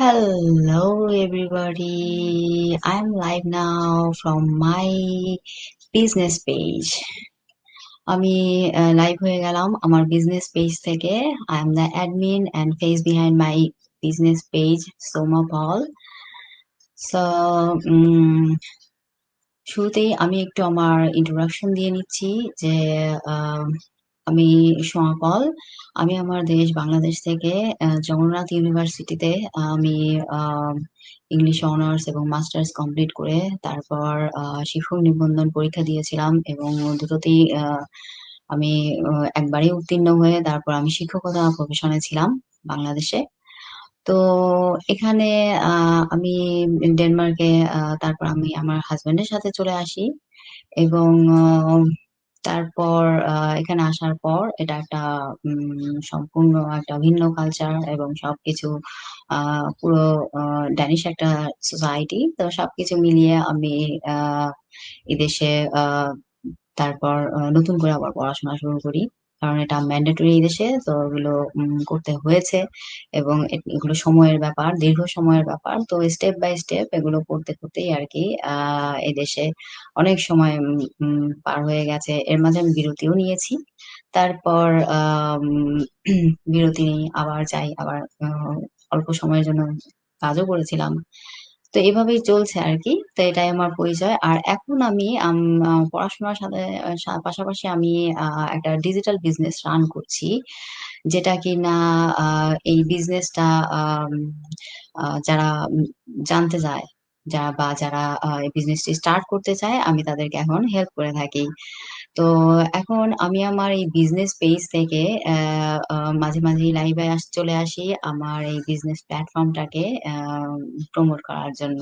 Hello, everybody. I'm live now from my business page. আমি live হয়ে গেলাম আমার বিজনেস পেজ থেকে I am the admin and face behind my business page Soma Pal so শুরুতেই আমি একটু আমার ইন্ট্রোডাকশন দিয়ে নিচ্ছি যে আমি সোমা পল আমি আমার দেশ বাংলাদেশ থেকে জগন্নাথ ইউনিভার্সিটিতে আমি ইংলিশ অনার্স এবং মাস্টার্স কমপ্লিট করে তারপর শিক্ষক নিবন্ধন পরীক্ষা দিয়েছিলাম এবং দুটোতেই আমি একবারই উত্তীর্ণ হয়ে তারপর আমি শিক্ষকতা প্রফেশনে ছিলাম বাংলাদেশে। তো এখানে আমি ডেনমার্কে তারপর আমি আমার হাজবেন্ডের সাথে চলে আসি এবং তারপর এখানে আসার পর এটা একটা সম্পূর্ণ একটা ভিন্ন কালচার এবং সবকিছু পুরো ড্যানিশ একটা সোসাইটি তো সবকিছু মিলিয়ে আমি এদেশে তারপর নতুন করে আবার পড়াশোনা শুরু করি। কারণ এটা ম্যান্ডেটরি এই দেশে, তো এগুলো করতে হয়েছে। এবং এগুলো সময়ের ব্যাপার, দীর্ঘ সময়ের ব্যাপার। তো স্টেপ বাই স্টেপ এগুলো করতে করতেই আর কি, আহ দেশে অনেক সময় পার হয়ে গেছে। এর মাঝে আমি বিরতিও নিয়েছি। তারপর বিরতি নিই আবার যাই, আবার অল্প সময়ের জন্য কাজও করেছিলাম। তো এভাবেই চলছে আর কি তো এটাই আমার পরিচয়। আর এখন আমি পড়াশোনার সাথে পাশাপাশি আমি একটা ডিজিটাল বিজনেস রান করছি। যেটা কি না এই বিজনেসটা যারা জানতে যায় যারা বা যারা এই বিজনেসটি স্টার্ট করতে চায়, আমি তাদেরকে এখন হেল্প করে থাকি। তো এখন আমি আমার এই বিজনেস পেজ থেকে মাঝে মাঝে লাইভে আস, চলে আসি আমার এই বিজনেস প্ল্যাটফর্মটাকে প্রমোট করার জন্য।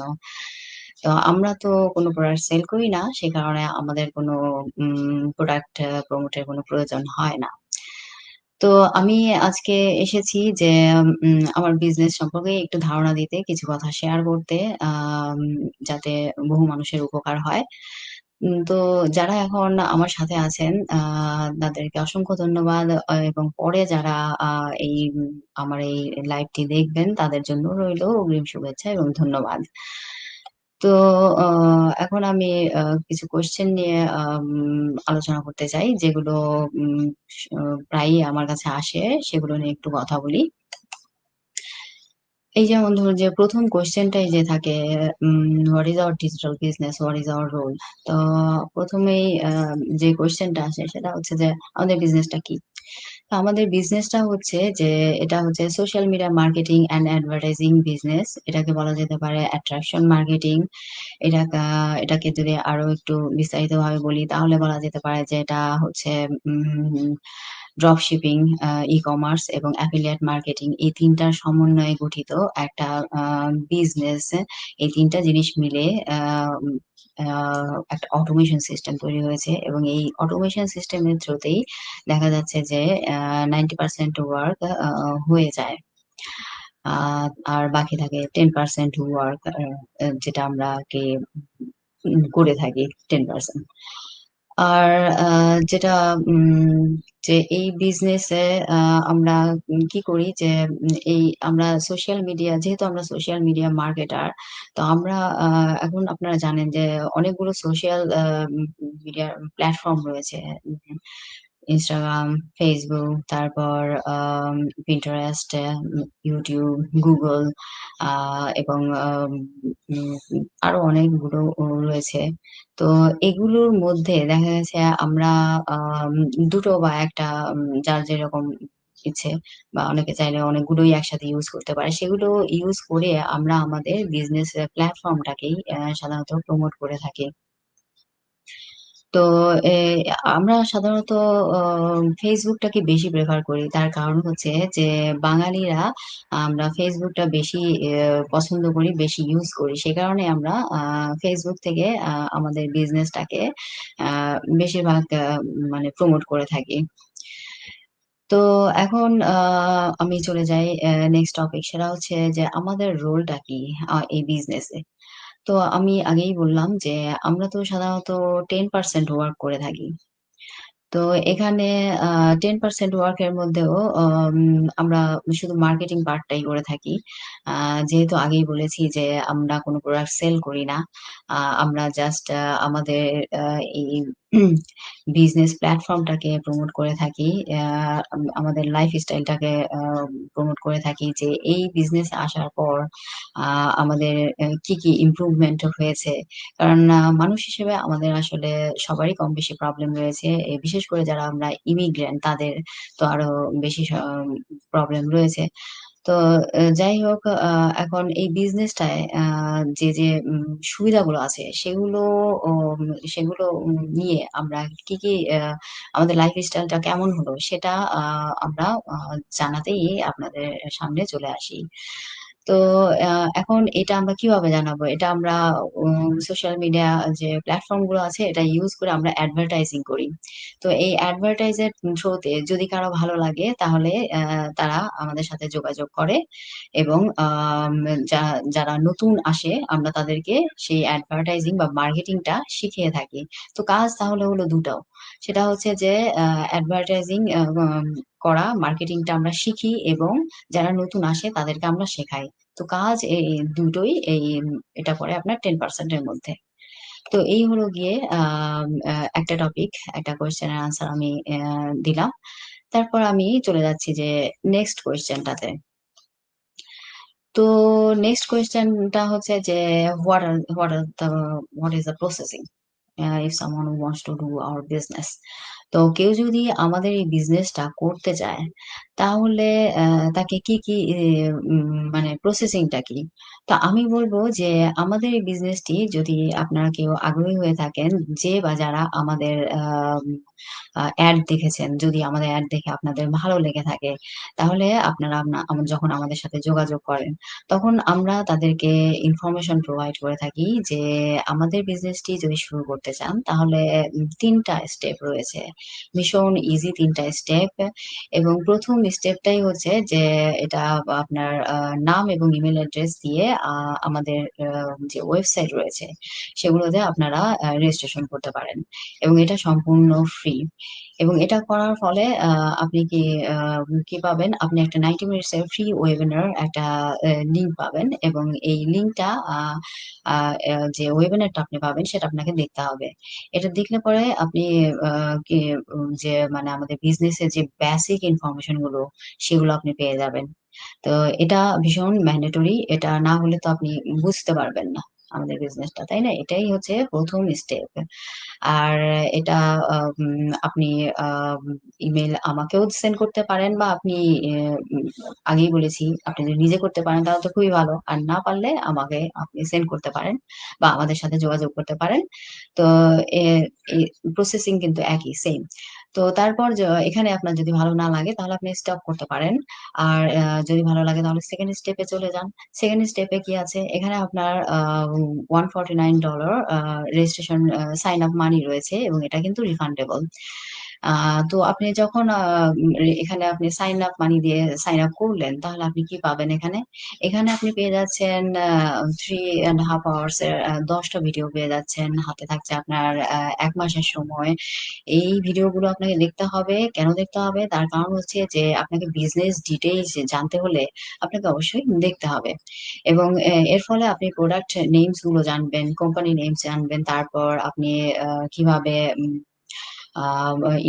তো আমরা তো কোনো প্রোডাক্ট সেল করি না, সে কারণে আমাদের কোনো প্রোডাক্ট প্রমোটের কোনো প্রয়োজন হয় না। তো আমি আজকে এসেছি যে আমার বিজনেস সম্পর্কে একটু ধারণা দিতে, কিছু কথা শেয়ার করতে যাতে বহু মানুষের উপকার হয়। তো যারা এখন আমার সাথে আছেন আহ তাদেরকে অসংখ্য ধন্যবাদ এবং পরে যারা এই, আমার এই লাইভটি দেখবেন, তাদের জন্য রইল অগ্রিম শুভেচ্ছা এবং ধন্যবাদ। তো এখন আমি কিছু কোয়েশ্চেন নিয়ে আলোচনা করতে চাই, যেগুলো প্রায়ই আমার কাছে আসে, সেগুলো নিয়ে একটু কথা বলি। এই যেমন ধরুন যে প্রথম কোয়েশ্চেনটাই যে থাকে what is our digital business what is our role তো প্রথমেই যে কোয়েশ্চেনটা আসে সেটা হচ্ছে যে আমাদের বিজনেসটা কি? আমাদের বিজনেসটা হচ্ছে যে এটা হচ্ছে social media marketing and advertising business এটাকে বলা যেতে পারে অ্যাট্রাকশন মার্কেটিং এটা এটাকে যদি আরও একটু বিস্তারিতভাবে বলি, তাহলে বলা যেতে পারে যে এটা হচ্ছে ড্রপ শিপিং ই কমার্স এবং অ্যাফিলিয়েট মার্কেটিং এই তিনটার সমন্বয়ে গঠিত একটা বিজনেস এই তিনটা জিনিস মিলে একটা অটোমেশন সিস্টেম তৈরি হয়েছে এবং এই অটোমেশন সিস্টেমের থ্রুতেই দেখা যাচ্ছে যে নাইনটি পার্সেন্ট ওয়ার্ক হয়ে যায়। আর বাকি থাকে টেন পার্সেন্ট ওয়ার্ক যেটা আমরা কে করে থাকি টেন পার্সেন্ট আর যেটা যে এই বিজনেসে আমরা কি করি যে, এই আমরা সোশ্যাল মিডিয়া যেহেতু আমরা সোশ্যাল মিডিয়া মার্কেটার তো আমরা এখন আপনারা জানেন যে অনেকগুলো সোশ্যাল মিডিয়া প্ল্যাটফর্ম রয়েছে। ইনস্টাগ্রাম ফেসবুক তারপর পিন্টারেস্ট ইউটিউব গুগল এবং আরও অনেকগুলো রয়েছে। তো এগুলোর মধ্যে দেখা গেছে আমরা দুটো বা একটা যার যেরকম ইচ্ছে বা অনেকে চাইলে অনেকগুলোই একসাথে ইউজ করতে পারে। সেগুলো ইউজ করে আমরা আমাদের বিজনেস প্ল্যাটফর্মটাকেই সাধারণত প্রমোট করে থাকি। তো আমরা সাধারণত ফেসবুকটাকে বেশি প্রেফার করি। তার কারণ হচ্ছে যে, বাঙালিরা আমরা ফেসবুকটা বেশি পছন্দ করি, বেশি ইউজ করি। সে কারণে আমরা ফেসবুক থেকে আমাদের বিজনেসটাকে বেশিরভাগ মানে প্রমোট করে থাকি। তো এখন আমি চলে যাই নেক্সট টপিক সেটা হচ্ছে যে, আমাদের রোলটা কি এই বিজনেসে তো আমি আগেই বললাম যে আমরা তো সাধারণত টেন পার্সেন্ট ওয়ার্ক করে থাকি। তো এখানে টেন পার্সেন্ট ওয়ার্ক এর মধ্যেও আমরা শুধু মার্কেটিং পার্টটাই করে থাকি। যেহেতু আগেই বলেছি যে আমরা কোনো প্রোডাক্ট সেল করি না আমরা জাস্ট আমাদের এই বিজনেস প্ল্যাটফর্মটাকে প্রমোট করে থাকি আমাদের লাইফ স্টাইলটাকে প্রমোট করে থাকি যে এই বিজনেস আসার পর আমাদের কি কি ইমপ্রুভমেন্ট হয়েছে। কারণ মানুষ হিসেবে আমাদের আসলে সবারই কম বেশি প্রবলেম রয়েছে। বিশেষ করে যারা আমরা ইমিগ্রেন্ট তাদের তো আরও বেশি প্রবলেম রয়েছে। তো যাই হোক এখন এই বিজনেসটায় যে যে সুবিধাগুলো আছে, সেগুলো সেগুলো নিয়ে আমরা কি কি আমাদের লাইফ স্টাইলটা কেমন হলো, সেটা আমরা জানাতেই আপনাদের সামনে চলে আসি। তো এখন এটা আমরা কীভাবে জানাব? এটা আমরা সোশ্যাল মিডিয়া যে প্ল্যাটফর্মগুলো আছে, এটা ইউজ করে আমরা অ্যাডভার্টাইজিং করি। তো এই অ্যাডভার্টাইজের থ্রুতে যদি কারও ভালো লাগে, তাহলে তারা আমাদের সাথে যোগাযোগ করে এবং যারা নতুন আসে, আমরা তাদেরকে সেই অ্যাডভার্টাইজিং বা মার্কেটিংটা শিখিয়ে থাকি। তো কাজ তাহলে হলো দুটো। সেটা হচ্ছে যে অ্যাডভার্টাইজিং করা মার্কেটিংটা আমরা শিখি এবং যারা নতুন আসে তাদেরকে আমরা শেখাই। তো কাজ এই দুটোই এই, এটা পড়ে আপনার টেন পার্সেন্টের মধ্যে। তো এই হলো গিয়ে একটা টপিক একটা কোয়েশ্চেনের আনসার আমি দিলাম। তারপর আমি চলে যাচ্ছি যে নেক্সট কোয়েশ্চেনটাতে তো নেক্সট কোয়েশ্চেনটা হচ্ছে যে what are what are the what is the processing if someone wants to do our business তো কেউ যদি আমাদের এই বিজনেসটা করতে চায়, তাহলে তাকে কি কি মানে প্রসেসিংটা কি? তো আমি বলব যে আমাদের এই বিজনেসটি যদি আপনারা কেউ আগ্রহী হয়ে থাকেন, যে বা যারা আমাদের অ্যাড দেখেছেন, যদি আমাদের অ্যাড দেখে আপনাদের ভালো লেগে থাকে, তাহলে আপনারা যখন আমাদের সাথে যোগাযোগ করেন, তখন আমরা তাদেরকে ইনফরমেশন প্রোভাইড করে থাকি যে আমাদের বিজনেসটি যদি শুরু করতে চান, তাহলে তিনটা স্টেপ রয়েছে। ভীষণ ইজি তিনটা স্টেপ এবং প্রথম স্টেপটাই হচ্ছে যে এটা আপনার নাম এবং ইমেল অ্যাড্রেস দিয়ে আমাদের যে ওয়েবসাইট রয়েছে, সেগুলোতে আপনারা রেজিস্ট্রেশন করতে পারেন এবং এটা সম্পূর্ণ ফ্রি এবং এটা করার ফলে আপনি কি কি পাবেন? আপনি একটা নাইনটি মিনিটস এর ফ্রি ওয়েবিনার একটা লিংক পাবেন এবং এই লিঙ্কটা যে ওয়েবিনারটা আপনি পাবেন সেটা আপনাকে দেখতে হবে। এটা দেখলে পরে আপনি যে মানে আমাদের বিজনেসের যে বেসিক ইনফরমেশনগুলো, সেগুলো আপনি পেয়ে যাবেন। তো এটা ভীষণ ম্যান্ডেটরি এটা না হলে তো আপনি বুঝতে পারবেন না। আমাদের বিজনেসটা তাই না? এটাই হচ্ছে প্রথম স্টেপ আর এটা আপনি ইমেল আমাকেও সেন্ড করতে পারেন বা আপনি আগেই বলেছি, আপনি যদি নিজে করতে পারেন তাহলে তো খুবই ভালো। আর না পারলে আমাকে আপনি সেন্ড করতে পারেন বা আমাদের সাথে যোগাযোগ করতে পারেন। তো প্রসেসিং কিন্তু একই সেম তো তারপর এখানে আপনার যদি ভালো না লাগে তাহলে আপনি স্টপ করতে পারেন। আর যদি ভালো লাগে তাহলে সেকেন্ড স্টেপে চলে যান। সেকেন্ড স্টেপে কি আছে? এখানে আপনার one forty nine dollar registration sign up money রয়েছে এবং এটা কিন্তু রিফান্ডেবল তো আপনি যখন এখানে আপনি সাইন আপ মানি দিয়ে সাইন আপ করলেন, তাহলে আপনি কি পাবেন এখানে? এখানে আপনি পেয়ে যাচ্ছেন থ্রি অ্যান্ড হাফ আওয়ার্স এর দশটা ভিডিও পেয়ে যাচ্ছেন। হাতে থাকছে আপনার এক মাসের সময়। এই ভিডিওগুলো আপনাকে দেখতে হবে। কেন দেখতে হবে? তার কারণ হচ্ছে যে, আপনাকে বিজনেস ডিটেইলস জানতে হলে আপনাকে অবশ্যই দেখতে হবে। এবং এর ফলে আপনি প্রোডাক্ট নেমসগুলো জানবেন কোম্পানি নেমস জানবেন, তারপর আপনি কীভাবে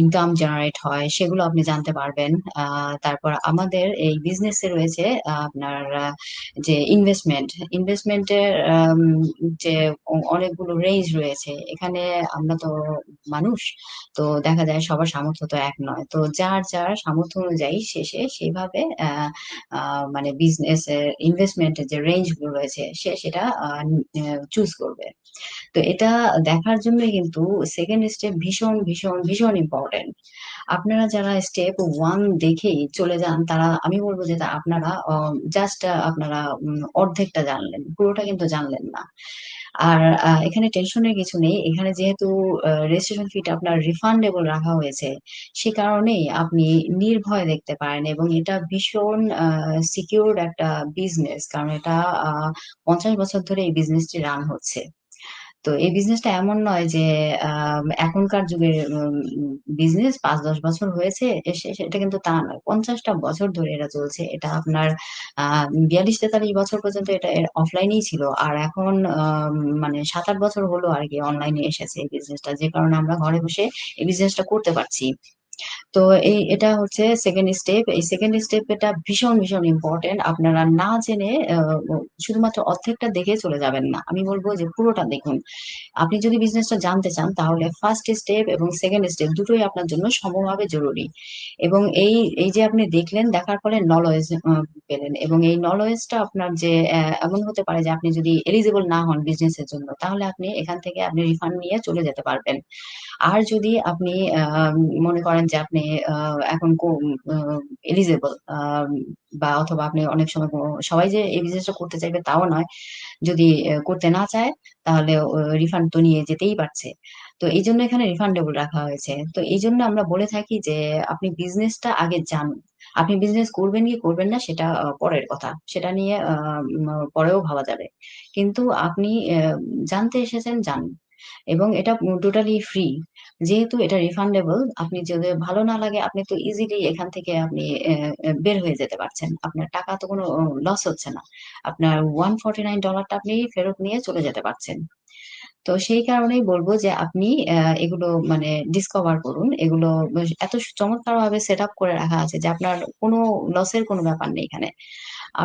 ইনকাম জেনারেট হয়, সেগুলো আপনি জানতে পারবেন। তারপর আমাদের এই বিজনেসে রয়েছে আপনার যে ইনভেস্টমেন্ট ইনভেস্টমেন্টের যে অনেকগুলো রেঞ্জ রয়েছে, এখানে আমরা তো মানুষ, তো দেখা যায় সবার সামর্থ্য তো এক নয়। তো যার যার সামর্থ্য অনুযায়ী শেষে সেইভাবে মানে বিজনেস ইনভেস্টমেন্টের যে রেঞ্জগুলো রয়েছে, সে সেটা চুজ করবে। তো এটা দেখার জন্য কিন্তু সেকেন্ড স্টেপ ভীষণ ভীষণ ভীষণ ভীষণ ইম্পর্টেন্ট আপনারা যারা স্টেপ ওয়ান দেখেই চলে যান তারা আমি বলব যে আপনারা জাস্ট আপনারা উম, অর্ধেকটা জানলেন পুরোটা কিন্তু জানলেন না। আর এখানে টেনশনের কিছু নেই। এখানে যেহেতু রেজিস্ট্রেশন ফিটা আপনার রিফান্ডেবল রাখা হয়েছে সে কারণেই আপনি নির্ভয় দেখতে পারেন এবং এটা ভীষণ সিকিউরড একটা বিজনেস কারণ এটা পঞ্চাশ বছর ধরে এই বিজনেসটি রান হচ্ছে। তো এই বিজনেসটা এমন নয় যে এখনকার যুগের বিজনেস পাঁচ, দশ বছর হয়েছে সেটা কিন্তু তা নয়। পঞ্চাশটা বছর ধরে এটা চলছে। এটা আপনার বিয়াল্লিশ, তেতাল্লিশ বছর পর্যন্ত এটা অফলাইনেই ছিল। আর এখন মানে সাত, আট বছর হলো আর কি অনলাইনে এসেছে এই বিজনেসটা যে কারণে আমরা ঘরে বসে এই বিজনেসটা করতে পারছি। তো এই, এটা হচ্ছে সেকেন্ড স্টেপ এই সেকেন্ড স্টেপ এটা ভীষণ ভীষণ ইম্পর্টেন্ট আপনারা না জেনে শুধুমাত্র অর্ধেকটা দেখে চলে যাবেন না। আমি বলব যে পুরোটা দেখুন। আপনি যদি বিজনেসটা জানতে চান, তাহলে ফার্স্ট স্টেপ এবং সেকেন্ড স্টেপ দুটোই আপনার জন্য সমভাবে জরুরি। এবং এই এই যে আপনি দেখলেন, দেখার পরে নলেজ পেলেন। এবং এই নলেজটা আপনার যে এমন হতে পারে যে আপনি যদি এলিজিবল না হন বিজনেসের জন্য, তাহলে আপনি এখান থেকে আপনি রিফান্ড নিয়ে চলে যেতে পারবেন। আর যদি আপনি মনে করেন যে আপনি এখন এলিজেবল বা অথবা আপনি অনেক সময় সবাই যে এই বিজনেসটা করতে চাইবে তাও নয়। যদি করতে না চায়, তাহলে রিফান্ড তো নিয়ে যেতেই পারছে। তো এই জন্য এখানে রিফান্ডেবল রাখা হয়েছে। তো এই জন্য আমরা বলে থাকি যে, আপনি বিজনেসটা আগে জানুন আপনি বিজনেস করবেন কি করবেন না, সেটা পরের কথা। সেটা নিয়ে পরেও ভাবা যাবে। কিন্তু আপনি জানতে এসেছেন জানুন এবং এটা টোটালি ফ্রি যেহেতু এটা রিফান্ডেবল আপনি যদি ভালো না লাগে, আপনি তো ইজিলি এখান থেকে আপনি বের হয়ে যেতে পারছেন। আপনার টাকা তো কোনো লস হচ্ছে না। আপনার ওয়ান ফর্টি নাইন ডলারটা আপনি ফেরত নিয়ে চলে যেতে পারছেন। তো সেই কারণেই বলব যে আপনি এগুলো মানে ডিসকভার করুন। এগুলো এত চমৎকার ভাবে সেট আপ করে রাখা আছে যে আপনার কোনো লসের কোনো ব্যাপার নেই এখানে।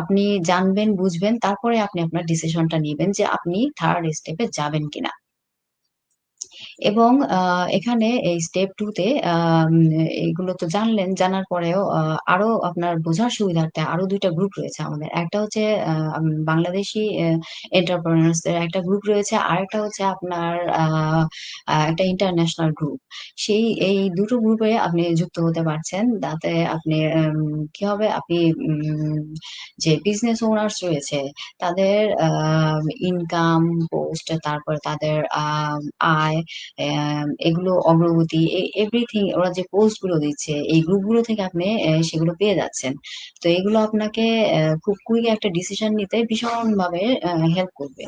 আপনি জানবেন, বুঝবেন, তারপরে আপনি আপনার ডিসিশনটা নিবেন যে আপনি থার্ড স্টেপে যাবেন কিনা। এবং এখানে এই স্টেপ টু তে আহ, এইগুলো তো জানলেন জানার পরেও আরও আপনার বোঝার সুবিধার্থে আরও দুইটা গ্রুপ রয়েছে আমাদের। একটা হচ্ছে বাংলাদেশি এন্টারপ্রেনার্স এর একটা গ্রুপ রয়েছে আর একটা হচ্ছে আপনার একটা ইন্টারন্যাশনাল গ্রুপ সেই এই দুটো গ্রুপে আপনি যুক্ত হতে পারছেন তাতে আপনি কি হবে? আপনি যে বিজনেস ওনার্স রয়েছে তাদের ইনকাম পোস্ট তারপরে তাদের আয় এগুলো অগ্রগতি এভরিথিং ওরা যে পোস্টগুলো দিচ্ছে, এই গ্রুপগুলো থেকে আপনি সেগুলো পেয়ে যাচ্ছেন। তো এগুলো আপনাকে খুব কুইক একটা ডিসিশন নিতে ভীষণ ভাবে হেল্প করবে।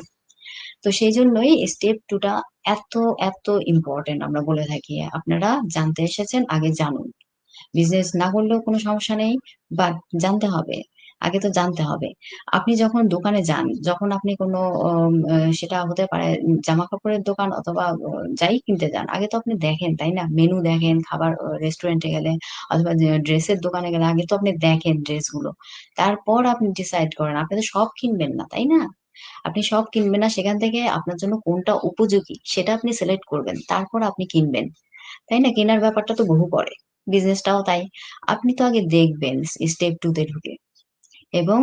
তো সেই জন্যই স্টেপ টুটা এত এত ইম্পর্টেন্ট আমরা বলে থাকি। আপনারা জানতে এসেছেন, আগে জানুন। বিজনেস না করলেও কোনো সমস্যা নেই বাট জানতে হবে। আগে তো জানতে হবে। আপনি যখন দোকানে যান, যখন আপনি কোনো সেটা হতে পারে জামা কাপড়ের দোকান অথবা যাই কিনতে যান, আগে তো আপনি দেখেন, তাই না? মেনু দেখেন, খাবার রেস্টুরেন্টে গেলে অথবা ড্রেসের দোকানে গেলে আগে তো আপনি দেখেন ড্রেসগুলো। তারপর আপনি ডিসাইড করেন, আপনি তো সব কিনবেন না, তাই না? আপনি সব কিনবেন না, সেখান থেকে আপনার জন্য কোনটা উপযোগী, সেটা আপনি সিলেক্ট করবেন, তারপর আপনি কিনবেন। তাই না? কেনার ব্যাপারটা তো বহু পরে বিজনেসটাও তাই। আপনি তো আগে দেখবেন স্টেপ টু তে ঢুকে। এবং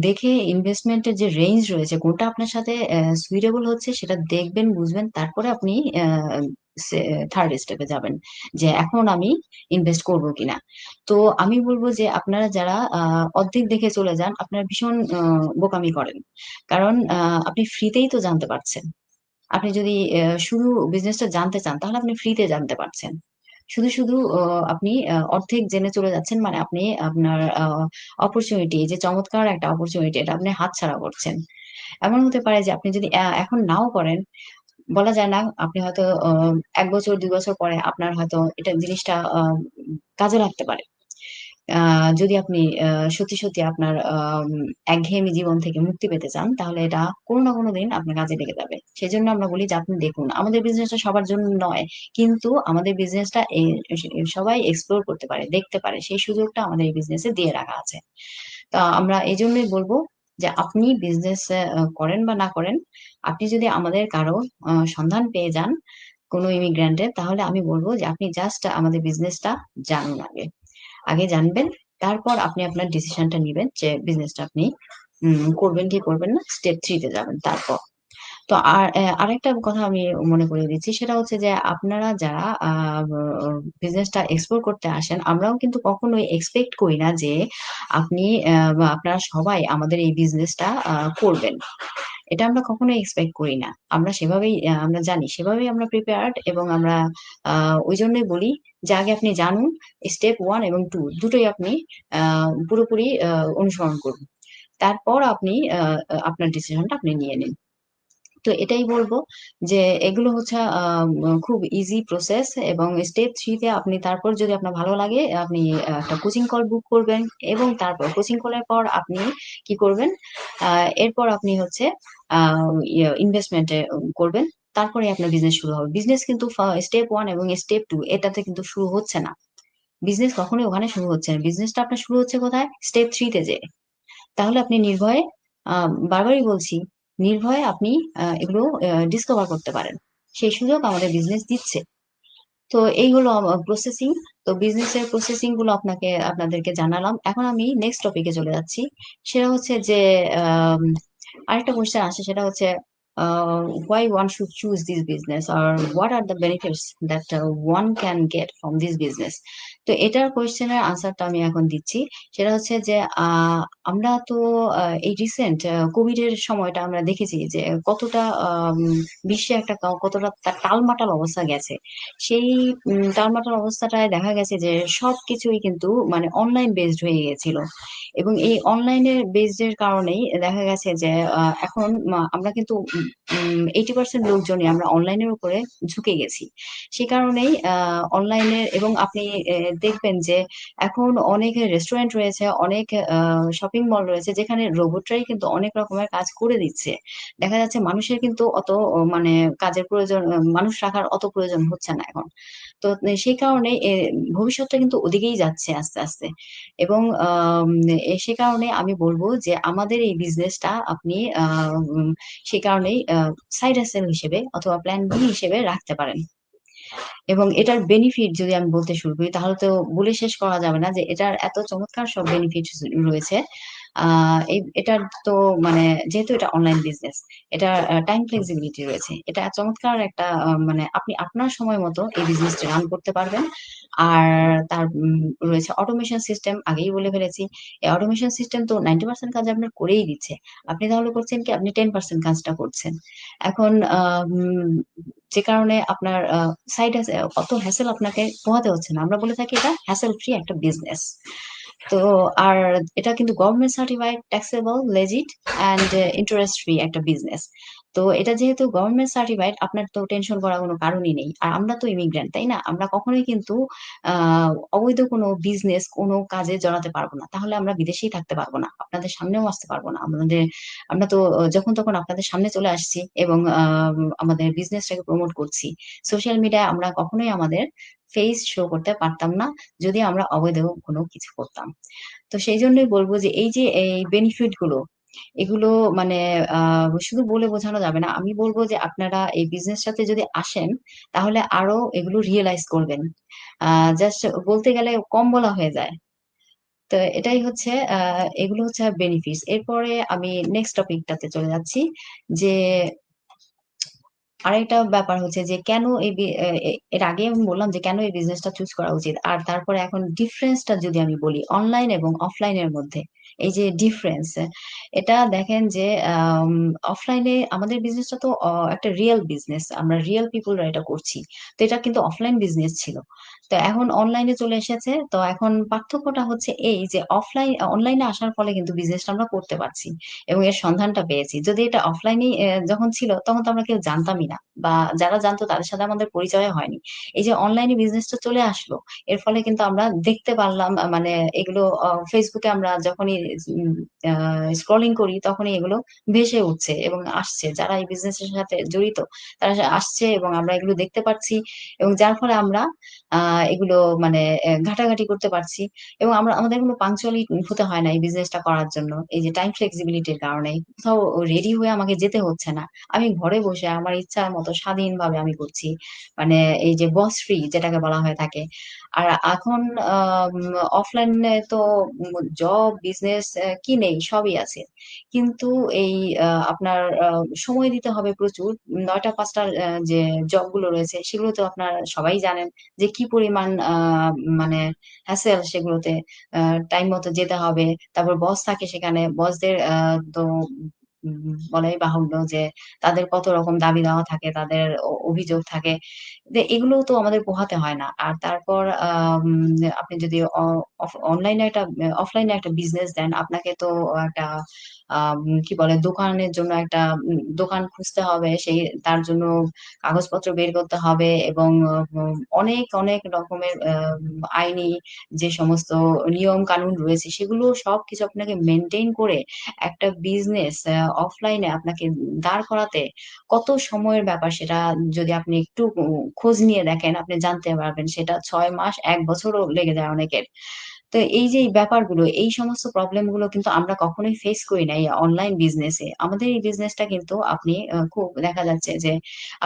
দেখে ইনভেস্টমেন্টের যে রেঞ্জ রয়েছে, কোনটা আপনার সাথে সুইটেবল হচ্ছে সেটা দেখবেন, বুঝবেন, তারপরে আপনি থার্ড স্টেপে যাবেন, যে এখন আমি ইনভেস্ট করব কিনা। তো আমি বলব যে আপনারা যারা অর্ধেক দেখে চলে যান, আপনারা ভীষণ বোকামি করেন। কারণ আপনি ফ্রিতেই তো জানতে পারছেন। আপনি যদি শুধু বিজনেসটা জানতে চান, তাহলে আপনি ফ্রিতে জানতে পারছেন। শুধু শুধু আপনি অর্ধেক জেনে চলে যাচ্ছেন মানে আপনি আপনার অপরচুনিটি যে চমৎকার একটা অপরচুনিটি এটা আপনি হাতছাড়া করছেন। এমন হতে পারে যে আপনি যদি এখন নাও করেন, বলা যায় না, আপনি হয়তো এক বছর, দুই বছর পরে আপনার হয়তো এটা জিনিসটা কাজে লাগতে পারে। যদি আপনি সত্যি সত্যি আপনার একঘেয়েমি জীবন থেকে মুক্তি পেতে চান, তাহলে এটা কোনো না কোনো দিন আপনার কাজে লেগে যাবে। সেই জন্য আমরা বলি যে আপনি দেখুন, আমাদের বিজনেসটা সবার জন্য নয়, কিন্তু আমাদের বিজনেসটা সবাই এক্সপ্লোর করতে পারে, দেখতে পারে, সেই সুযোগটা আমাদের এই বিজনেসে দিয়ে রাখা আছে। তা আমরা এই জন্যই বলব যে আপনি বিজনেস করেন বা না করেন, আপনি যদি আমাদের কারও সন্ধান পেয়ে যান কোনো ইমিগ্রেন্টের তাহলে আমি বলব যে আপনি জাস্ট আমাদের বিজনেসটা জানুন আগে। আগে জানবেন, তারপর আপনি আপনার ডিসিশনটা নেবেন যে বিজনেসটা আপনি করবেন কি করবেন না স্টেপ থ্রিতে যাবেন তারপর। তো আর আরেকটা কথা আমি মনে করিয়ে দিচ্ছি, সেটা হচ্ছে যে আপনারা যারা বিজনেসটা এক্সপ্লোর করতে আসেন, আমরাও কিন্তু কখনোই এক্সপেক্ট করি না যে আপনি আপনারা সবাই আমাদের এই বিজনেসটা করবেন। এটা আমরা কখনো এক্সপেক্ট করি না। আমরা সেভাবেই আমরা জানি, সেভাবেই আমরা প্রিপেয়ার্ড এবং আমরা ওই জন্যই বলি যে আগে আপনি জানুন স্টেপ ওয়ান এবং টু দুটোই আপনি পুরোপুরি অনুসরণ করুন। তারপর আপনি আপনার ডিসিশনটা আপনি নিয়ে নিন। তো এটাই বলব যে এগুলো হচ্ছে খুব ইজি প্রসেস এবং স্টেপ থ্রিতে আপনি তারপর যদি আপনার ভালো লাগে, আপনি একটা কোচিং কল বুক করবেন এবং তারপর কোচিং কলের পর আপনি কি করবেন এরপর আপনি হচ্ছে ইনভেস্টমেন্টে করবেন তারপরে আপনার বিজনেস শুরু হবে। বিজনেস কিন্তু স্টেপ ওয়ান এবং স্টেপ টু এটাতে কিন্তু শুরু হচ্ছে না। বিজনেস কখনোই ওখানে শুরু হচ্ছে না। বিজনেসটা আপনার শুরু হচ্ছে কোথায়? স্টেপ থ্রিতে যে তাহলে আপনি নির্ভয়ে বারবারই বলছি নির্ভয়ে আপনি এগুলো ডিসকভার করতে পারেন। সেই সুযোগ আমাদের বিজনেস দিচ্ছে। তো এই হলো প্রসেসিং তো বিজনেসের প্রসেসিংগুলো আপনাকে, আপনাদেরকে জানালাম। এখন আমি নেক্সট টপিকে চলে যাচ্ছি। সেটা হচ্ছে যে আরেকটা কোয়েশ্চেন আসে। সেটা হচ্ছে why one should choose this business or what are the benefits that uh, one can get from this business? তো এটার কোয়েশ্চেনের আনসারটা আমি এখন দিচ্ছি। সেটা হচ্ছে যে আমরা তো এই রিসেন্ট কোভিড এর সময়টা আমরা দেখেছি যে কতটা বিশ্বে একটা কতটা টালমাটাল অবস্থা গেছে। সেই টালমাটাল অবস্থাটায় দেখা গেছে যে সবকিছুই কিন্তু মানে অনলাইন বেসড হয়ে গেছিল। এবং এই অনলাইনের বেসড এর কারণেই দেখা গেছে যে এখন আমরা কিন্তু এইটি পার্সেন্ট লোকজনই আমরা অনলাইনের উপরে ঝুঁকে গেছি। সে কারণেই অনলাইনে এবং আপনি দেখবেন যে এখন অনেক রেস্টুরেন্ট রয়েছে, অনেক শপিং মল রয়েছে, যেখানে রোবটরাই কিন্তু অনেক রকমের কাজ করে দিচ্ছে। দেখা যাচ্ছে মানুষের কিন্তু অত মানে কাজের প্রয়োজন, মানুষ রাখার অত প্রয়োজন হচ্ছে না এখন। তো সেই কারণে ভবিষ্যৎটা কিন্তু ওদিকেই যাচ্ছে আস্তে আস্তে। এবং সে কারণে আমি বলব যে, আমাদের এই বিজনেসটা আপনি সে কারণেই সাইড হাসেল হিসেবে অথবা প্ল্যান বি হিসেবে রাখতে পারেন। এবং এটার বেনিফিট যদি আমি বলতে শুরু করি, তাহলে তো বলে শেষ করা যাবে না যে, এটার এত চমৎকার সব বেনিফিট রয়েছে। এটার তো মানে যেহেতু এটা অনলাইন বিজনেস এটা টাইম ফ্লেক্সিবিলিটি রয়েছে। এটা চমৎকার একটা মানে আপনি আপনার সময় মতো এই বিজনেসটা রান করতে পারবেন। আর তার রয়েছে অটোমেশন সিস্টেম আগেই বলে ফেলেছি। এই অটোমেশন সিস্টেম তো নাইনটি পার্সেন্ট কাজ আপনার করেই দিচ্ছে। আপনি তাহলে করছেন কি? আপনি টেন পার্সেন্ট কাজটা করছেন। এখন যে কারণে আপনার সাইড অত হ্যাসেল আপনাকে পোহাতে হচ্ছে না। আমরা বলে থাকি এটা হ্যাসেল ফ্রি একটা বিজনেস তো আর এটা কিন্তু government certified taxable legit and interest free একটা বিজনেস তো এটা যেহেতু গভর্নমেন্ট সার্টিফাইড আপনার তো টেনশন করার কোনো কারণই নেই। আর আমরা তো ইমিগ্রেন্ট তাই না? আমরা কখনোই কিন্তু অবৈধ কোনো বিজনেস কোনো কাজে জড়াতে পারব না। তাহলে আমরা বিদেশেই থাকতে পারব না, আপনাদের সামনেও আসতে পারব না। আমাদের, আমরা তো যখন তখন আপনাদের সামনে চলে আসছি এবং আমাদের বিজনেসটাকে প্রমোট করছি। সোশ্যাল মিডিয়ায় আমরা কখনোই আমাদের ফেস শো করতে পারতাম না, যদি আমরা অবৈধ কোনো কিছু করতাম। তো সেই জন্যই বলব যে এই যে, এই বেনিফিটগুলো এগুলো মানে শুধু বলে বোঝানো যাবে না। আমি বলব যে আপনারা এই বিজনেসটাতে যদি আসেন, তাহলে আরও এগুলো রিয়েলাইজ করবেন। জাস্ট বলতে গেলে কম বলা হয়ে যায়। তো এটাই হচ্ছে এগুলো হচ্ছে বেনিফিটস এরপরে আমি নেক্সট টপিকটাতে চলে যাচ্ছি, যে আরেকটা ব্যাপার হচ্ছে যে কেন এই এর আগে আমি বললাম যে কেন এই বিজনেসটা চুজ করা উচিত? আর তারপরে এখন ডিফারেন্সটা যদি আমি বলি অনলাইন এবং অফলাইনের মধ্যে এই যে ডিফারেন্স এটা দেখেন যে অফলাইনে আমাদের বিজনেসটা তো একটা রিয়েল বিজনেস আমরা রিয়েল পিপুলরা এটা করছি। তো এটা কিন্তু অফলাইন বিজনেস ছিল। তো এখন অনলাইনে চলে এসেছে, তো এখন পার্থক্যটা হচ্ছে এই যে অফলাইন অনলাইনে আসার ফলে কিন্তু বিজনেসটা আমরা করতে পারছি এবং এর সন্ধানটা পেয়েছি। যদি এটা অফলাইনে যখন ছিল, তখন তো আমরা কেউ জানতামই না বা যারা জানতো তাদের সাথে আমাদের পরিচয় হয়নি। এই যে অনলাইনে বিজনেসটা চলে আসলো, এর ফলে কিন্তু আমরা দেখতে পারলাম মানে এগুলো ফেসবুকে আমরা যখনই স্ক্রলিং করি, তখনই এগুলো ভেসে উঠছে এবং আসছে। যারা এই বিজনেসের সাথে জড়িত, তারা আসছে এবং আমরা এগুলো দেখতে পাচ্ছি এবং যার ফলে আমরা এগুলো মানে ঘাটাঘাটি করতে পারছি এবং আমরা, আমাদের কোনো পাংচুয়ালি হতে হয় না এই বিজনেসটা করার জন্য। এই যে টাইম ফ্লেক্সিবিলিটির কারণে। কোথাও রেডি হয়ে আমাকে যেতে হচ্ছে না। আমি ঘরে বসে আমার ইচ্ছার মতো স্বাধীনভাবে আমি করছি। মানে এই যে বস ফ্রি যেটাকে বলা হয়ে থাকে। আর এখন অফলাইনে তো জব বিজনেস কি নেই? সবই আছে। কিন্তু এই আপনার সময় দিতে হবে প্রচুর। নয়টা, পাঁচটা যে জবগুলো রয়েছে, সেগুলো তো আপনার সবাই জানেন যে কি পরিমাণ মানে হ্যাসেল সেগুলোতে টাইম মতো যেতে হবে। তারপর বস থাকে সেখানে। বসদের তো বলাই বাহুল্য যে তাদের কত রকম দাবি দেওয়া থাকে, তাদের অভিযোগ থাকে। এগুলো তো আমাদের পোহাতে হয় না। আর তারপর আপনি যদি অনলাইনে একটা, অফলাইনে একটা বিজনেস দেন, আপনাকে তো একটা কি বলে, দোকানের জন্য একটা দোকান খুঁজতে হবে, সেই, তার জন্য কাগজপত্র বের করতে হবে এবং অনেক অনেক রকমের আইনি যে সমস্ত নিয়ম কানুন রয়েছে, সেগুলো সবকিছু আপনাকে মেনটেন করে একটা বিজনেস অফলাইনে আপনাকে দাঁড় করাতে কত সময়ের ব্যাপার সেটা যদি আপনি একটু খোঁজ নিয়ে দেখেন, আপনি জানতে পারবেন সেটা ছয় মাস, এক বছরও লেগে যায় অনেকের। তো এই যে ব্যাপারগুলো, এই সমস্ত প্রবলেমগুলো কিন্তু আমরা কখনোই ফেস করি না এই অনলাইন বিজনেসে আমাদের এই বিজনেসটা কিন্তু আপনি খুব দেখা যাচ্ছে যে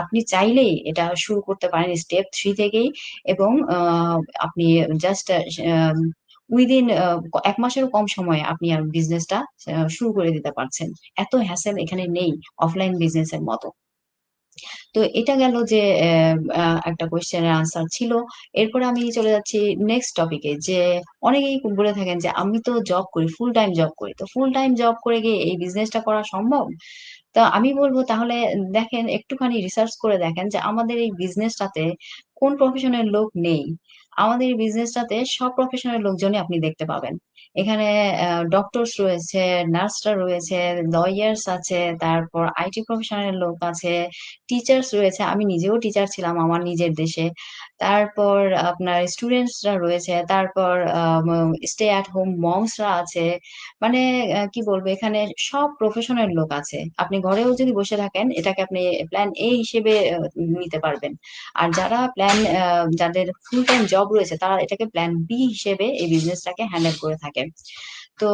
আপনি চাইলেই এটা শুরু করতে পারেন স্টেপ থ্রি থেকেই এবং আপনি জাস্ট উইদিন এক মাসেরও কম সময়ে আপনি আর বিজনেসটা শুরু করে দিতে পারছেন। এত হ্যাসেল এখানে নেই অফলাইন বিজনেসের মতো। তো এটা গেল যে একটা কোয়েশ্চেনের আনসার ছিল। এরপরে আমি চলে যাচ্ছি নেক্সট টপিকে যে অনেকেই বলে থাকেন যে, আমি তো জব করি ফুল টাইম জব করি। তো ফুল টাইম জব করে গিয়ে এই বিজনেসটা করা সম্ভব? তো আমি বলব তাহলে দেখেন, একটুখানি রিসার্চ করে দেখেন যে আমাদের এই বিজনেসটাতে কোন প্রফেশনের লোক নেই। আমাদের এই বিজনেসটাতে সব প্রফেশনের লোকজনই আপনি দেখতে পাবেন। এখানে ডক্টরস রয়েছে, নার্সরা রয়েছে লয়ার্স আছে, তারপর আইটি প্রফেশনের লোক আছে টিচার্স রয়েছে। আমি নিজেও টিচার ছিলাম আমার নিজের দেশে। তারপর আপনার স্টুডেন্টসরা রয়েছে, তারপর স্টে অ্যাট হোম মমসরা আছে। মানে কি বলব, এখানে সব প্রফেশনের লোক আছে। আপনি ঘরেও যদি বসে থাকেন, এটাকে আপনি প্ল্যান এ হিসেবে নিতে পারবেন। আর যারা প্ল্যান যাদের ফুল টাইম জব রয়েছে, তারা এটাকে প্ল্যান বি হিসেবে এই বিজনেসটাকে হ্যান্ডেল করে থাকে। Okay. তো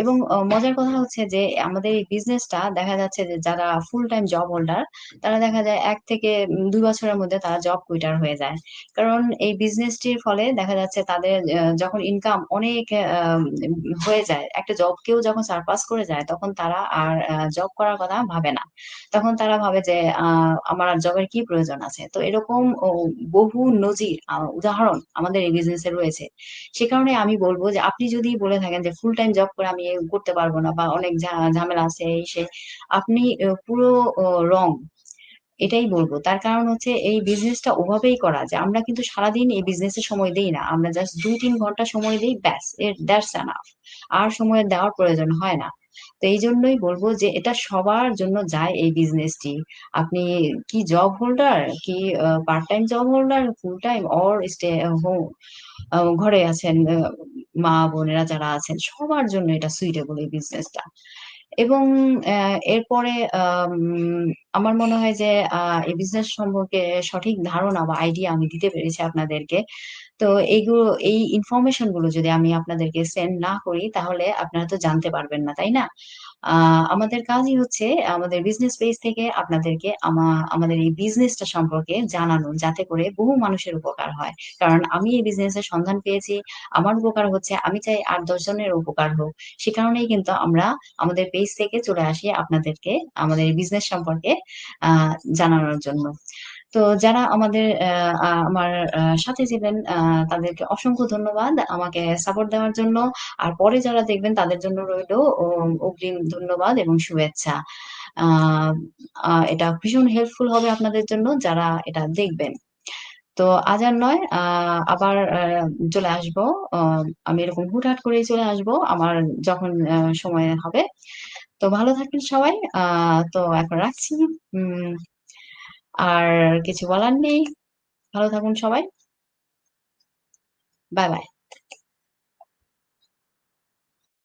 এবং মজার কথা হচ্ছে যে, আমাদের এই বিজনেসটা দেখা যাচ্ছে যে, যারা ফুল টাইম জব হোল্ডার তারা দেখা যায় এক থেকে দুই বছরের মধ্যে তারা জব কুইটার হয়ে যায়। কারণ এই বিজনেসটির ফলে দেখা যাচ্ছে তাদের যখন ইনকাম অনেক হয়ে যায়, একটা জব কেউ যখন সারপাস করে যায়, তখন তারা আর জব করার কথা ভাবে না। তখন তারা ভাবে যে আমার আর জবের কি প্রয়োজন আছে? তো এরকম বহু নজির উদাহরণ আমাদের এই বিজনেসে রয়েছে। সে কারণে আমি বলব যে, আপনি যদি বলে থাকেন যে ফুল টাইম জব করে আমি করতে পারব না বা অনেক ঝামেলা আছে, এই সে আপনি পুরো রং, এটাই বলব। তার কারণ হচ্ছে এই বিজনেসটা ওভাবেই করা যে আমরা কিন্তু সারাদিন এই বিজনেসে সময় দেই না। আমরা জাস্ট দুই, তিন ঘণ্টা সময় দিই, ব্যাস এর দ্যাটস এনাফ আর সময় দেওয়ার প্রয়োজন হয় না। তো এই জন্যই বলব যে এটা সবার জন্য যায় এই বিজনেসটি আপনি কি জব হোল্ডার কি part time job holder full time or stay home ঘরে আছেন মা বোনেরা যারা আছেন সবার জন্য এটা সুইটেবল এই বিজনেসটা এবং এরপরে আম, আমার মনে হয় যে এই বিজনেস সম্পর্কে সঠিক ধারণা বা আইডিয়া আমি দিতে পেরেছি আপনাদেরকে। তো এইগুলো, এই ইনফরমেশনগুলো যদি আমি আপনাদেরকে সেন্ড না করি, তাহলে আপনারা তো জানতে পারবেন না, তাই না? আমাদের কাজই হচ্ছে আমাদের বিজনেস পেজ থেকে আপনাদেরকে আমা, আমাদের এই বিজনেসটা সম্পর্কে জানানো, যাতে করে বহু মানুষের উপকার হয়। কারণ আমি এই বিজনেসের সন্ধান পেয়েছি, আমার উপকার হচ্ছে, আমি চাই আর দশ জনের উপকার হোক। সে কারণেই কিন্তু আমরা আমাদের পেজ থেকে চলে আসি আপনাদেরকে, আমাদের বিজনেস সম্পর্কে, আহ, জানানোর জন্য। তো যারা আমাদের আমার সাথে ছিলেন তাদেরকে অসংখ্য ধন্যবাদ আমাকে সাপোর্ট দেওয়ার জন্য। আর পরে যারা দেখবেন তাদের জন্য রইল অগ্রিম ধন্যবাদ এবং শুভেচ্ছা। এটা ভীষণ হেল্পফুল হবে আপনাদের জন্য যারা এটা দেখবেন। তো আজ আর নয় আবার চলে আসব। আমি এরকম হুটহাট করেই চলে আসব আমার যখন সময় হবে। তো ভালো থাকবেন সবাই। তো এখন রাখছি। উম আর কিছু বলার নেই। ভালো থাকুন সবাই। Bye bye